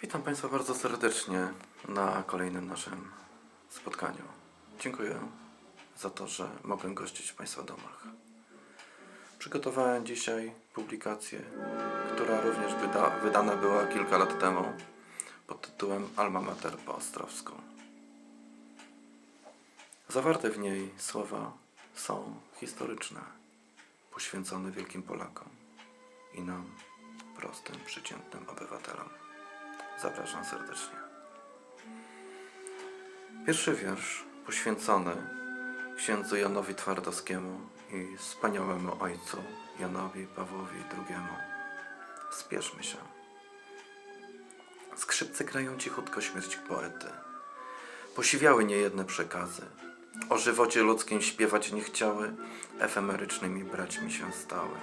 Witam Państwa bardzo serdecznie na kolejnym naszym spotkaniu. Dziękuję za to, że mogłem gościć w Państwa domach. Przygotowałem dzisiaj publikację, która również wyda, wydana była kilka lat temu pod tytułem Alma Mater po Ostrowsku. Zawarte w niej słowa są historyczne, poświęcone wielkim Polakom i nam, prostym, przeciętnym obywatelom. Zapraszam serdecznie. Pierwszy wiersz poświęcony księdzu Janowi Twardowskiemu i wspaniałemu ojcu Janowi Pawłowi II. Spieszmy się. Skrzypce grają cichutko śmierć poety. Posiwiały niejedne przekazy. O żywocie ludzkim śpiewać nie chciały, efemerycznymi braćmi się stały.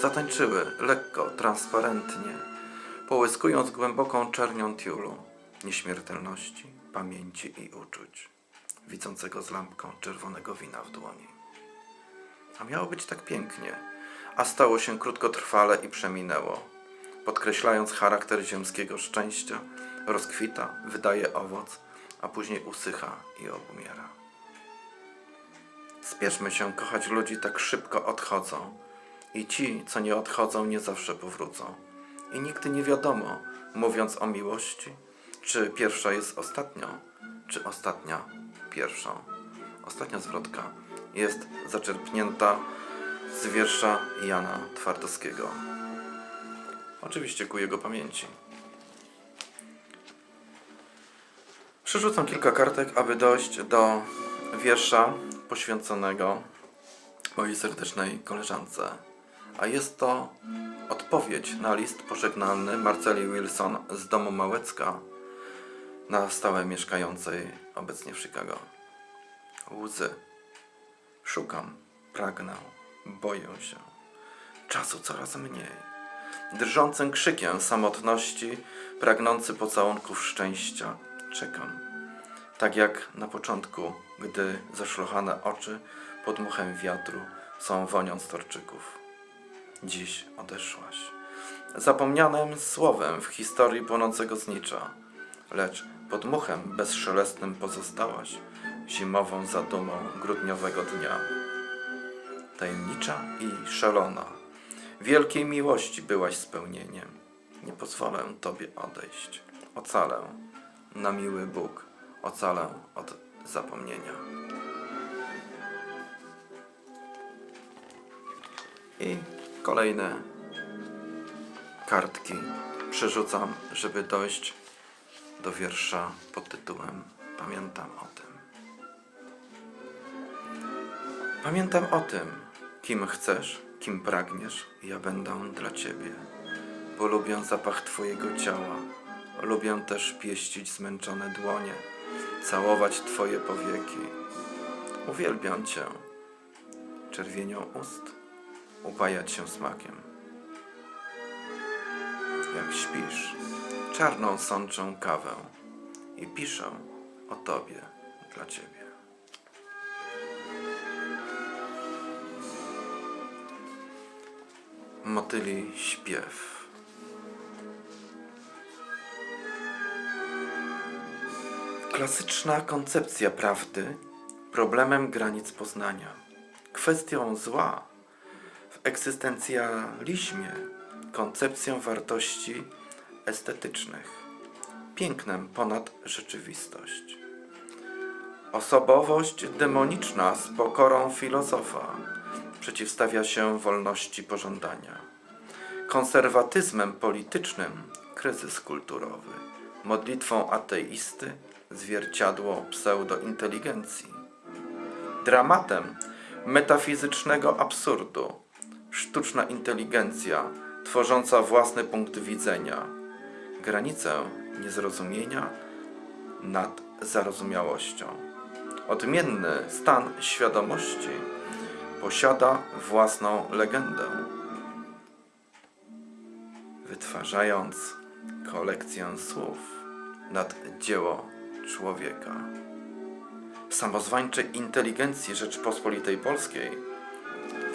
Zatańczyły lekko, transparentnie, połyskując głęboką czernią tiulu nieśmiertelności, pamięci i uczuć, widzącego z lampką czerwonego wina w dłoni. A miało być tak pięknie, a stało się krótkotrwale i przeminęło. Podkreślając charakter ziemskiego szczęścia, rozkwita, wydaje owoc, a później usycha i obumiera. Spieszmy się kochać ludzi tak szybko odchodzą i ci, co nie odchodzą, nie zawsze powrócą. I nigdy nie wiadomo, mówiąc o miłości, czy pierwsza jest ostatnią, czy ostatnia pierwszą. Ostatnia zwrotka jest zaczerpnięta z wiersza Jana Twardowskiego. Oczywiście ku jego pamięci. Przerzucam kilka kartek, aby dojść do wiersza poświęconego mojej serdecznej koleżance. A jest to odpowiedź na list pożegnalny Marceli Wilson z domu Małecka na stałe mieszkającej obecnie w Chicago. Łzy. Szukam, pragnę, boję się. Czasu coraz mniej. Drżącym krzykiem samotności, pragnący pocałunków szczęścia, czekam. Tak jak na początku, gdy zaszlochane oczy pod muchem wiatru są wonią storczyków. Dziś odeszłaś. Zapomnianym słowem w historii płonącego znicza, lecz pod muchem bezszelestnym pozostałaś, zimową zadumą grudniowego dnia. Tajemnicza i szalona, wielkiej miłości byłaś spełnieniem. Nie pozwolę Tobie odejść. Ocalę, na miły Bóg, ocalę od zapomnienia. I kolejne kartki przerzucam, żeby dojść do wiersza pod tytułem Pamiętam o tym. Pamiętam o tym, kim chcesz, kim pragniesz, ja będę dla ciebie. Bo lubię zapach twojego ciała, lubię też pieścić zmęczone dłonie, całować twoje powieki. Uwielbiam cię, czerwienią ust, upajać się smakiem. Jak śpisz, czarną sączę kawę i piszę o tobie dla ciebie. Motyli śpiew. Klasyczna koncepcja prawdy problemem granic poznania. Kwestią zła egzystencjalizmie koncepcją wartości estetycznych, pięknem ponad rzeczywistość. Osobowość demoniczna z pokorą filozofa przeciwstawia się wolności pożądania. Konserwatyzmem politycznym kryzys kulturowy, modlitwą ateisty zwierciadło pseudointeligencji dramatem metafizycznego absurdu, sztuczna inteligencja tworząca własny punkt widzenia, granicę niezrozumienia nad zarozumiałością. Odmienny stan świadomości posiada własną legendę, wytwarzając kolekcję słów nad dzieło człowieka samozwańczej inteligencji Rzeczypospolitej Polskiej.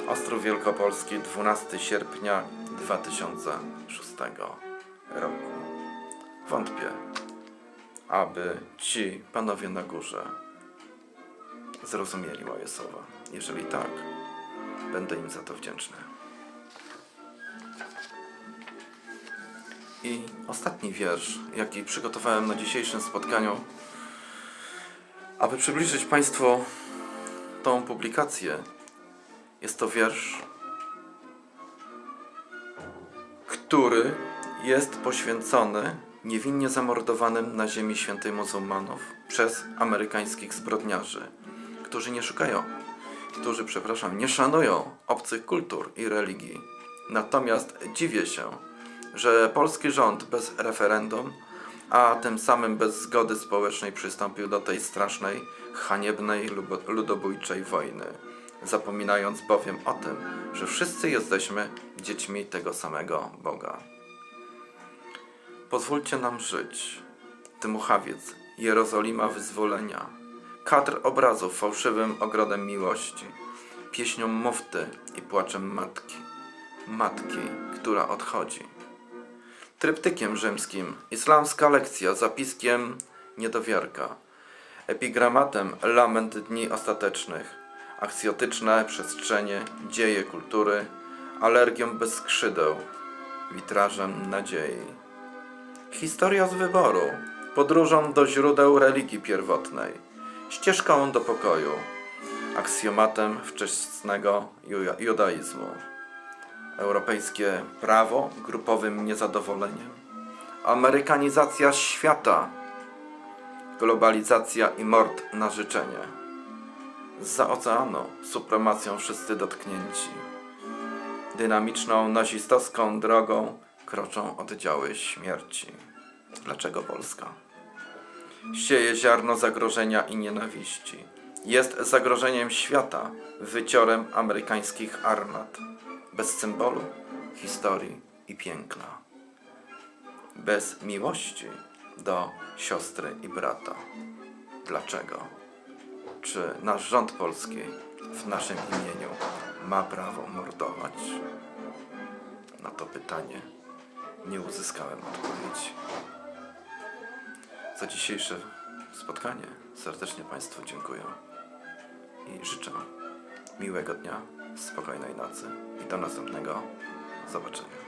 Ostrów Wielkopolski, 12 sierpnia 2006 roku. Wątpię, aby ci panowie na górze zrozumieli moje słowa. Jeżeli tak, będę im za to wdzięczny. I ostatni wiersz, jaki przygotowałem na dzisiejszym spotkaniu, aby przybliżyć Państwu tą publikację, jest to wiersz, który jest poświęcony niewinnie zamordowanym na ziemi świętej muzułmanów przez amerykańskich zbrodniarzy, którzy nie szukają, którzy, przepraszam, nie szanują obcych kultur i religii. Natomiast dziwię się, że polski rząd bez referendum, a tym samym bez zgody społecznej przystąpił do tej strasznej, haniebnej, ludobójczej wojny, zapominając bowiem o tym, że wszyscy jesteśmy dziećmi tego samego Boga. Pozwólcie nam żyć. Dmuchawiec, Jerozolima wyzwolenia, kadr obrazów fałszywym ogrodem miłości, pieśnią mufty i płaczem matki, matki, która odchodzi. Tryptykiem rzymskim, islamska lekcja, zapiskiem niedowiarka, epigramatem lament dni ostatecznych, aksjotyczne przestrzenie, dzieje kultury, alergią bez skrzydeł, witrażem nadziei. Historia z wyboru, podróżą do źródeł religii pierwotnej, ścieżką do pokoju, aksjomatem wczesnego ju- judaizmu. Europejskie prawo grupowym niezadowoleniem, amerykanizacja świata, globalizacja i mord na życzenie. Za oceanu supremacją wszyscy dotknięci. Dynamiczną nazistowską drogą kroczą oddziały śmierci. Dlaczego Polska? Sieje ziarno zagrożenia i nienawiści. Jest zagrożeniem świata, wyciorem amerykańskich armat. Bez symbolu, historii i piękna. Bez miłości do siostry i brata. Dlaczego? Czy nasz rząd polski w naszym imieniu ma prawo mordować? Na to pytanie nie uzyskałem odpowiedzi. Za dzisiejsze spotkanie serdecznie Państwu dziękuję i życzę miłego dnia, spokojnej nocy i do następnego zobaczenia.